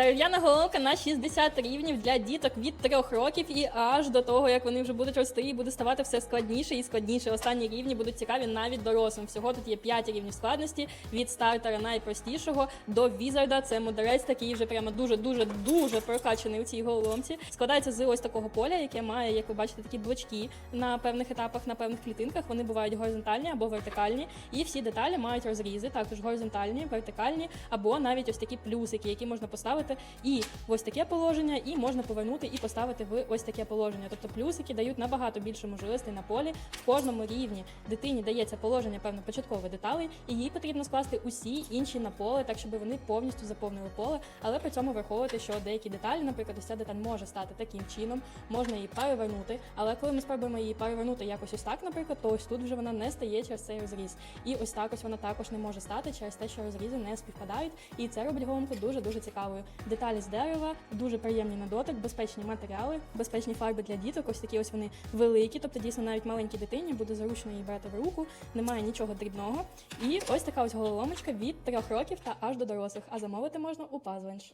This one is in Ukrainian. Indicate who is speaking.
Speaker 1: Дерев'яна головка на 60 рівнів для діток від 3 років і аж до того, як вони вже будуть рости і буде ставати все складніше і складніше. Останні рівні будуть цікаві навіть дорослим. Всього тут є 5 рівнів складності від стартера найпростішого до візарда. Це мудрець, такий вже прямо дуже дуже дуже прокачаний у цій головоломці. Складається з ось такого поля, яке має, як ви бачите, такі блочки на певних етапах, на певних клітинках. Вони бувають горизонтальні або вертикальні, і всі деталі мають розрізи, також горизонтальні, вертикальні, або навіть ось такі плюсики, які можна поставити і ось таке положення, і можна повернути і поставити в ось таке положення. Тобто плюсики дають набагато більше можливостей на полі. В кожному рівні дитині дається положення певно початкових деталей, і їй потрібно скласти усі інші на поле, так щоб вони повністю заповнили поле, але при цьому враховувати, що деякі деталі, наприклад, ось ця деталь може стати таким чином, можна її перевернути. Але коли ми спробуємо її перевернути якось ось так, наприклад, то ось тут вже вона не стає через цей розріз. І ось так ось вона також не може стати через те, що розрізи не співпадають. І це робить головку дуже дуже цікавою. Деталі з дерева, дуже приємні на дотик, безпечні матеріали, безпечні фарби для діток. Ось такі ось вони великі, тобто дійсно навіть маленькій дитині буде зручно її брати в руку, немає нічого дрібного. І ось така ось головоломочка від трьох років та аж до дорослих. А замовити можна у Puzzlench.